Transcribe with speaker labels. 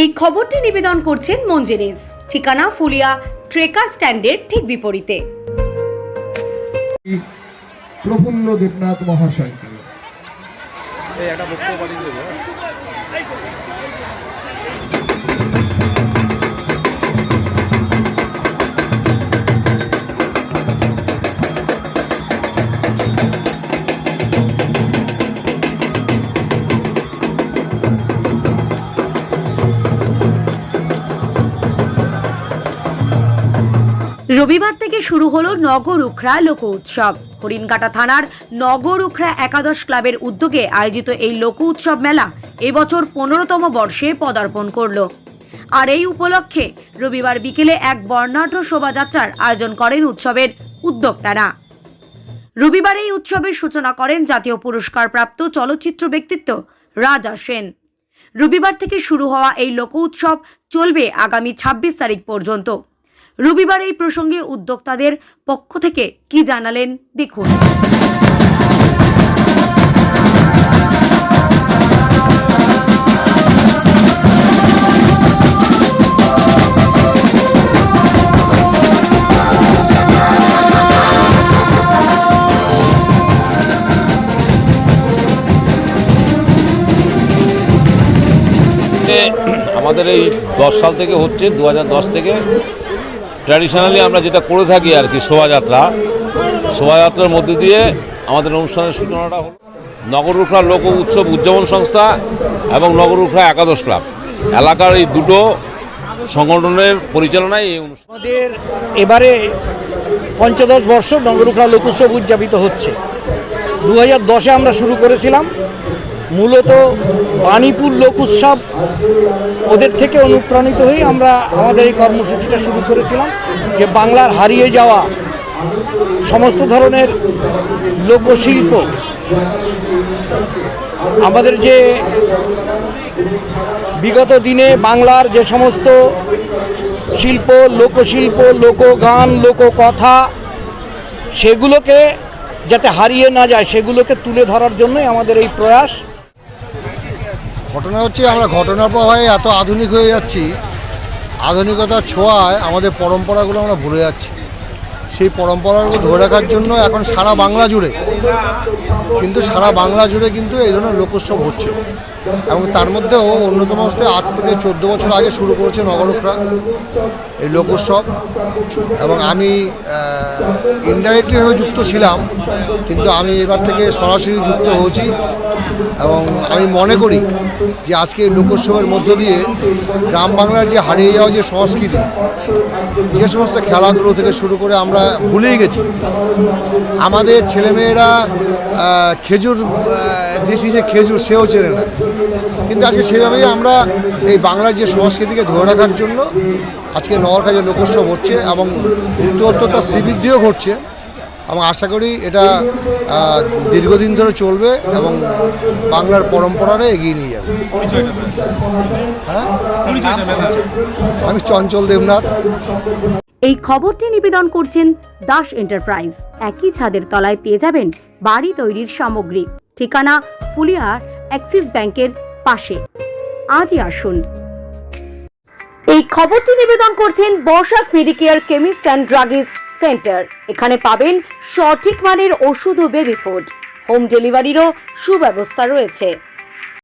Speaker 1: এই খবরটি নিবেদন করছেন মঞ্জেরিজ। ঠিকানা ফুলিয়া ট্রেকার স্ট্যান্ডের ঠিক বিপরীতে।
Speaker 2: প্রফুল্ল দেবনাথ মহাশয়কে
Speaker 1: রবিবার থেকে শুরু হলো নগর উখড়া লোক উৎসব। হরিণঘাটা থানার নগর উখড়া একাদশ ক্লাবের উদ্যোগে আয়োজিত এই লোক উৎসব মেলা এবছর পনেরোতম বর্ষে পদার্পণ করল। আর এই উপলক্ষে রবিবার বিকেলে এক বর্ণাঢ্য শোভাযাত্রার আয়োজন করেন উৎসবের উদ্যোক্তারা। রবিবার এই উৎসবের সূচনা করেন জাতীয় পুরস্কারপ্রাপ্ত চলচ্চিত্র ব্যক্তিত্ব রাজা সেন। রবিবার থেকে শুরু হওয়া এই লোক উৎসব চলবে আগামী ছাব্বিশ তারিখ পর্যন্ত। রবিবার এই প্রসঙ্গে উদ্যোক্তাদের পক্ষ থেকে কি জানালেন দেখুন।
Speaker 3: আমাদের এই দশ সাল থেকে হচ্ছে, দু থেকে ট্র্যাডিশনালি আমরা যেটা করে থাকি আর কি, শোভাযাত্রা। শোভাযাত্রার মধ্যে দিয়ে আমাদের অনুষ্ঠানের সূচনাটা হলো নগরুখরা লোক উৎসব উদযাপন সংস্থা এবং নগরুখরা একাদশ ক্লাব। এলাকার এই দুটো সংগঠনের পরিচালনায় এই অনুষ্ঠান।
Speaker 4: আমাদের এবারে পঞ্চদশ বর্ষ নগরুখরা লোক উৎসব উদযাপিত হচ্ছে। দু হাজার দশে আমরা শুরু করেছিলাম। মূলত বাণীপুর লোক উৎসব। ওদের থেকে অনুপ্রাণিত হয়ে আমরা আমাদের এই কর্মসূচিটা শুরু করেছিলাম, যে বাংলার হারিয়ে যাওয়া সমস্ত ধরনের লোকশিল্প। আমাদের যে বিগত দিনে বাংলার যে সমস্ত শিল্প, লোকশিল্প, লোকগান, লোককথা, সেগুলোকে যাতে হারিয়ে না যায়, সেগুলোকে তুলে ধরার জন্যই আমাদের এই প্রয়াস।
Speaker 5: ঘটনা হচ্ছে, আমরা ঘটনার প্রবাহে এত আধুনিক হয়ে যাচ্ছি। আধুনিকতার ছোঁয়ায় আমাদের পরম্পরাগুলো আমরা ভুলে যাচ্ছি। সেই পরম্পরাগুলো ধরে রাখার জন্য এখন সারা বাংলা জুড়ে, কিন্তু সারা বাংলা জুড়ে কিন্তু এই ধরনের লোকোৎসব হচ্ছে। এবং তার মধ্যেও অন্যতম হচ্ছে আজ থেকে চোদ্দ বছর আগে শুরু করেছে নগরকরা এই লোকোৎসব। এবং আমি ইনডাইরেক্টলিভাবে যুক্ত ছিলাম, কিন্তু আমি এবার থেকে সরাসরি যুক্ত হয়েছি এবং আমি মনে করি যে আজকে এই লোকোৎসবের মধ্য দিয়ে গ্রাম বাংলার যে হারিয়ে যাওয়া যে সংস্কৃতি, যে সমস্ত খেলাধুলো থেকে শুরু করে আমরা ভুলেই গেছি। আমাদের ছেলেমেয়েরা খেজুর দেশি যে খেজুর, সেও চেনে না। কিন্তু আজকে সেভাবেই আমরা এই বাংলার যে সংস্কৃতিকে ধরে রাখার জন্য আজকে নগর কাজে লোকোৎসব হচ্ছে এবং উত্তরোত্তর তার শ্রীবৃদ্ধিও ঘটছে এবং আশা করি এটা দীর্ঘদিন ধরে চলবে এবং বাংলার পরম্পরারে এগিয়ে নিয়ে যাবে। হ্যাঁ? আমি চঞ্চল দেবনাথ।
Speaker 1: এই খবরটি নিবেদন করছেন দাস এন্টারপ্রাইজ। একই ছাদের তলায় পেয়ে যাবেন বাড়ি তৈরির সামগ্রী। ঠিকানা ফুলিয়ার অ্যাক্সিস ব্যাংকের পাশে। আজই আসুন। এই খবরটি নিবেদন করছেন বর্ষাক Medicare chemist and druggist centre. এখানে পাবেন সঠিক মানের ওষুধ ও বেবি ফুড। হোম ডেলিভারিরও সুব্যবস্থা রয়েছে।